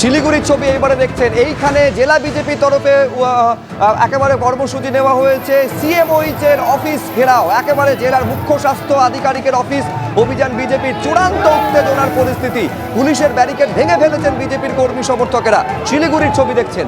শিলিগুড়ির ছবি এবারে দেখছেন। এইখানে জেলা বিজেপি তরফে একেবারে কর্মসূচি নেওয়া হয়েছে। সিএমওইচ এর অফিস ঘেরাও, একেবারে জেলার মুখ্য স্বাস্থ্য আধিকারিকের অফিস। অভিযান বিজেপির চূড়ান্ত উত্তেজনার পরিস্থিতি। পুলিশের ব্যারিকেড ভেঙে ফেলেছেন বিজেপির কর্মী সমর্থকেরা। শিলিগুড়ির ছবি দেখছেন।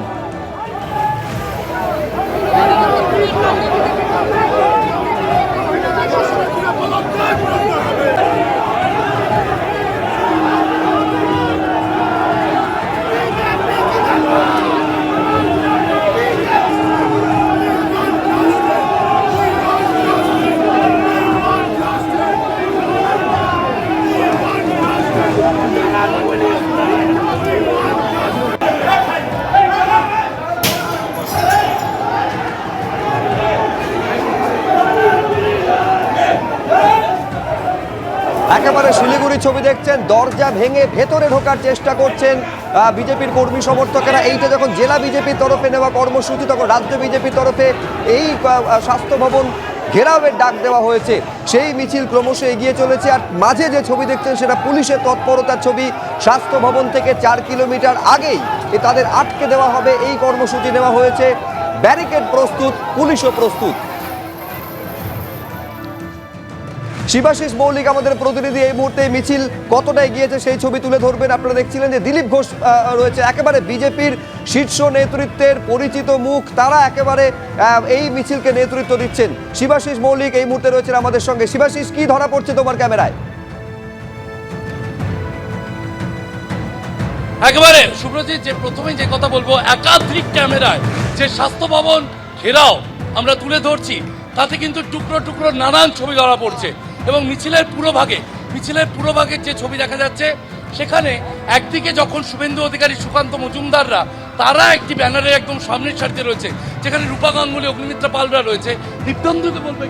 একেবারে শিলিগুড়ি ছবি দেখছেন, দরজা ভেঙে ভেতরে ঢোকার চেষ্টা করছেন বিজেপির কর্মী সমর্থকেরা। এইটা যখন জেলা বিজেপির তরফে নেওয়া কর্মসূচি, তখন রাজ্য বিজেপির তরফে এই স্বাস্থ্য ভবন ঘেরাওয়ের ডাক দেওয়া হয়েছে। সেই মিছিল ক্রমশ এগিয়ে চলেছে, আর মাঝে যে ছবি দেখছেন, সেটা পুলিশের তৎপরতার ছবি। স্বাস্থ্য ভবন থেকে চার কিলোমিটার আগেই তাদের আটকে দেওয়া হবে। এই কর্মসূচি নেওয়া হয়েছে। ব্যারিকেড প্রস্তুত, পুলিশও প্রস্তুত। শিবাশিস মৌলিক আমাদের প্রতিনিধি এই মুহূর্তে মিছিল কতটা এগিয়েছে সেই ছবি তুলে ধরবেন। আপনারা দেখছিলেন যে দিলীপ ঘোষ রয়েছে একেবারে বিজেপির শীর্ষ নেতৃত্বের পরিচিত মুখ। তারা একেবারে এই মিছিলকে নেতৃত্ব দিচ্ছেন। শিবাশিস মৌলিক এই মুহূর্তে রয়েছেন আমাদের সঙ্গে। শিবাশিস, কি ধরা পড়ছে তোমার ক্যামেরায়? একেবারে, সুব্রজিৎ, যে প্রথমেই যে কথা বলব, একাধিক ক্যামেরায় যে স্বাস্থ্য ভবন ঘেরাও আমরা তুলে ধরছি, তাতে কিন্তু টুকরো টুকরো নানান ছবি ধরা পড়ছে। এবং মিছিলের পুরো ভাগে, মিছিলের পুরো ভাগের যে ছবি দেখা যাচ্ছে, সেখানে একদিকে যখন শুভেন্দু অধিকারী, সুকান্ত মজুমদাররা, তারা একটি ব্যানারে একদম সামনের সারিতে রয়েছে, যেখানে রূপা গাঙ্গুলি, অগ্নিমিত্রা পালরা রয়েছে, দীপ্তন্দুকে বলব।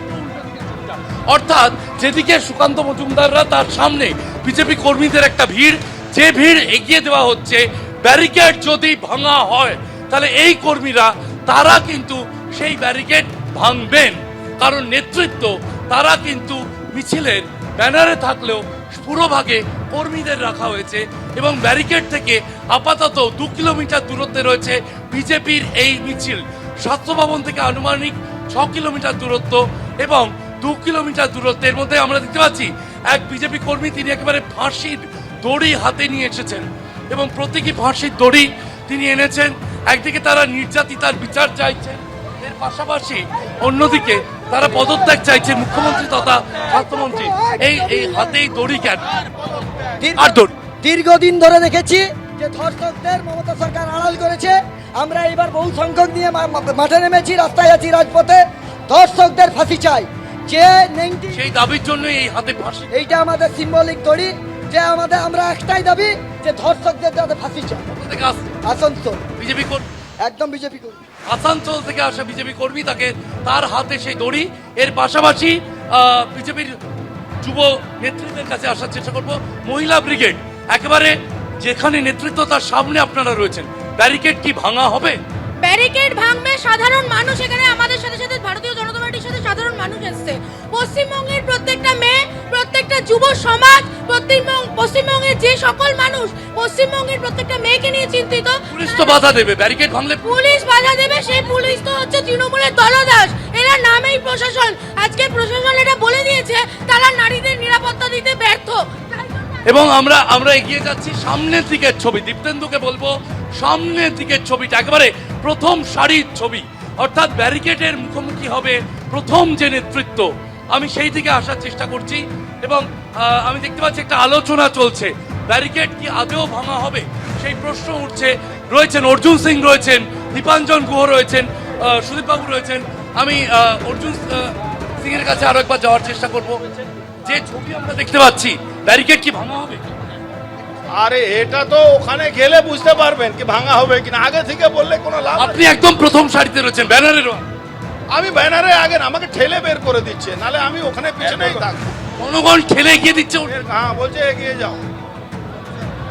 অর্থাৎ যেদিকে সুকান্ত মজুমদাররা তার সামনে বিজেপি কর্মীদের একটা ভিড়, যে ভিড় এগিয়ে দেওয়া হচ্ছে, ব্যারিকেড যদি ভাঙা হয়, তাহলে এই কর্মীরা, তারা কিন্তু সেই ব্যারিকেড ভাঙবেন কারণ নেতৃত্ব, তারা কিন্তু মিছিলের ব্যানারে থাকলেও পুরোভাগে কর্মীদের রাখা হয়েছে এবং ব্যারিকেড থেকে আপাতত দু কিলোমিটার দূরত্বে রয়েছে বিজেপির এই মিছিল। স্বাস্থ্য ভবন থেকে আনুমানিক ছ কিলোমিটার দূরত্ব এবং দু কিলোমিটার দূরত্বের মধ্যে আমরা দেখতে পাচ্ছি, এক বিজেপি কর্মী তিনি একেবারে ফাঁসির দড়ি হাতে নিয়ে এসেছেন এবং প্রতীকী ফাঁসির দড়ি তিনি এনেছেন। একদিকে তারা নির্যাতিতার বিচার চাইছেন, এর পাশাপাশি অন্যদিকে তারা পদত্যাগ চাইছে মুখ্যমন্ত্রী তথা স্বাস্থ্যমন্ত্রী। এই এই হাতেই দড়ি কেন? আর দড়ি? দীর্ঘদিন ধরে দেখেছি যে ধর্ষকদের মমতা সরকার আড়াল করেছে। আমরা এবার বহু সংখ্যক নিয়ে মাঠে নেমেছি রাস্তায় আছি রাজপথে। ধর্ষকদের ফাঁসি চাই। যে সেই দাবির জন্য এই হাতে ফাঁসি। এইটা আমাদের সিম্বলিক তৈরি যে আমাদের আমরা একটাই দাবি যে ধর্ষকদের যাতে ফাঁসি চাই। আসানসোল। বিজেপি কর্মী একদম বিজেপি করি আসানসোল থেকে আসা বিজেপি কর্মী তাকে তার হাতে সেই দড়ি। এর পাশাপাশি বিজেপির যুব নেতৃত্বের কাছে আসার চেষ্টা করব। মহিলা ব্রিগেড একেবারে যেখানে নেতৃত্ব তার সামনে আপনারা রয়েছেন। ব্যারিকেড কি ভাঙা হবে? ব্যারিকেড ভাঙবে সাধারণ মানুষ এখানে আমাদের সাথে সাথে ভারতীয় জনতা পার্টির সাথে সাধারণ মানুষ এসছে। পশ্চিমবঙ্গের প্রত্যেকটা যুব সমাজ পশ্চিমবঙ্গ পশ্চিমবঙ্গের যে সকল মানুষ পশ্চিমবঙ্গের প্রত্যেকটা মেয়েকে নিয়ে চিন্তিত। পুলিশ তো বাধা দেবে ব্যারিকেড ভাঙলে পুলিশ বাধা দেবে সেই পুলিশ তো হচ্ছে তৃণমূলের দলদাস। এরা নামেই প্রশাসন। আজকে প্রশাসন এটা বলে দিয়েছে তারা নারীদের নিরাপত্তা দিতে ব্যর্থ। এবং আমরা আমরা এগিয়ে যাচ্ছি সামনের দিকের ছবি দীপ্তেন্দুকে বলব সামনের দিকের ছবিটা একেবারে প্রথম সারির ছবি। অর্থাৎ ব্যারিকেডের মুখোমুখি হবে প্রথম যে নেতৃত্ব। আমি সেই দিকে আসার চেষ্টা করছি। এবং আমি দেখতে পাচ্ছি একটা আলোচনা চলছে। ব্যারিকেড কি আদেও ভাঙা হবে? সেই প্রশ্ন উঠছে। রয়েছেন অর্জুন সিং রয়েছেন দীপাঞ্জন গুহ রয়েছেন সুদীপবাবু রয়েছেন। আমি অর্জুন সিং এর কাছে আরও একবার যাওয়ার চেষ্টা করব। যে ছবি আমরা দেখতে পাচ্ছি ব্যারিকেড কি ভাঙা হবে? আরে এটা তো ওখানে গেলে বুঝতে পারবেন কি ভাঙা হবে কিনা। আগে থেকে বললে কোনো লাভ আপনি একদম প্রথম সারিতে রয়েছেন ব্যানারের আমি ব্যানারে আগে আমাকে ঠেলে বের করে দিচ্ছে নালে আমি ওখানে পিছনেই থাকব। জনগণ ঠেলে এগিয়ে দিচ্ছে হ্যাঁ বলছে এগিয়ে যাও।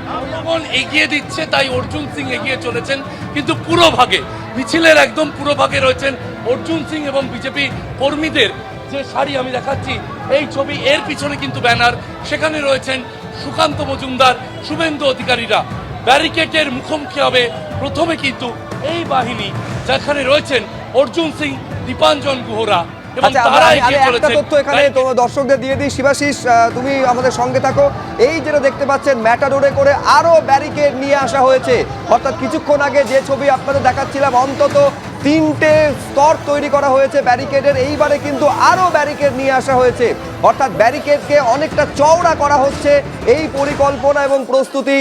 জনগণ এগিয়ে দিচ্ছে তাই অর্জুন সিং এগিয়ে চলেছেন। কিন্তু পুরো ভাগে মিছিলের একদম পুরো ভাগে রয়েছেন অর্জুন সিং এবং বিজেপি কর্মীদের যে শাড়ি আমি দেখাচ্ছি এই ছবি এর পিছনে কিন্তু ব্যানার। সেখানে রয়েছেন সুকান্ত মজুমদার শুভেন্দু অধিকারীরা। ব্যারিকেডের মুখোমুখি হবে প্রথমে কিন্তু এই বাহিনী যেখানে রয়েছেন অর্জুন সিং দীপাঞ্জন গুহরা। আচ্ছা আমি- একটা তথ্য এখানে দর্শকদের দিয়ে দিই। শিবাশিস তুমি আমাদের সঙ্গে থাকো। এই যেটা দেখতে পাচ্ছেন ম্যাটাডোরে করে আরও ব্যারিকেড নিয়ে আসা হয়েছে। অর্থাৎ কিছুক্ষণ আগে যে ছবি আপনাদের দেখাচ্ছিলাম অন্তত তিনটে স্তর তৈরি করা হয়েছে ব্যারিকেডের এইবারে কিন্তু আরও ব্যারিকেড নিয়ে আসা হয়েছে। অর্থাৎ ব্যারিকেডকে অনেকটা চওড়া করা হচ্ছে এই পরিকল্পনা এবং প্রস্তুতি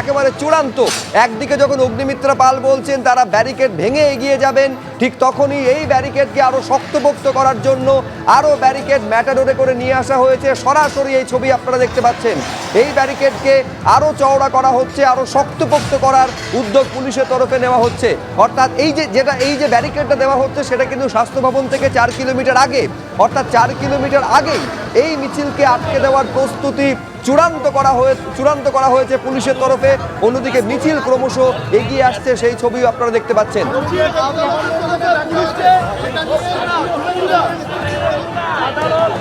একেবারে চূড়ান্ত। একদিকে যখন অগ্নিমিত্রা পাল বলছেন, তারা ব্যারিকেড ভেঙে এগিয়ে যাবেন, ঠিক তখনই এই ব্যারিকেডকে আরও শক্তপোক্ত করার জন্য আরও ব্যারিকেড ম্যাটাডোরে করে নিয়ে আসা হয়েছে। সরাসরি এই ছবি আপনারা দেখতে পাচ্ছেন। এই ব্যারিকেডকে আরও চওড়া করা হচ্ছে, আরও শক্তপোক্ত করার উদ্যোগ পুলিশের তরফে নেওয়া হচ্ছে। অর্থাৎ এই যে, যেটা, এই যে ব্যারিকেডটা দেওয়া হচ্ছে, সেটা কিন্তু স্বাস্থ্য ভবন থেকে চার কিলোমিটার আগে, অর্থাৎ চার কিলোমিটার আগেই এই মিছিলকে আটকে দেওয়ার প্রস্তুতি চূড়ান্ত করা হয়ে চূড়ান্ত করা হয়েছে পুলিশের তরফে। অন্যদিকে মিছিল ক্রমশ এগিয়ে আসছে, সেই ছবিও আপনারা দেখতে পাচ্ছেন। আদালত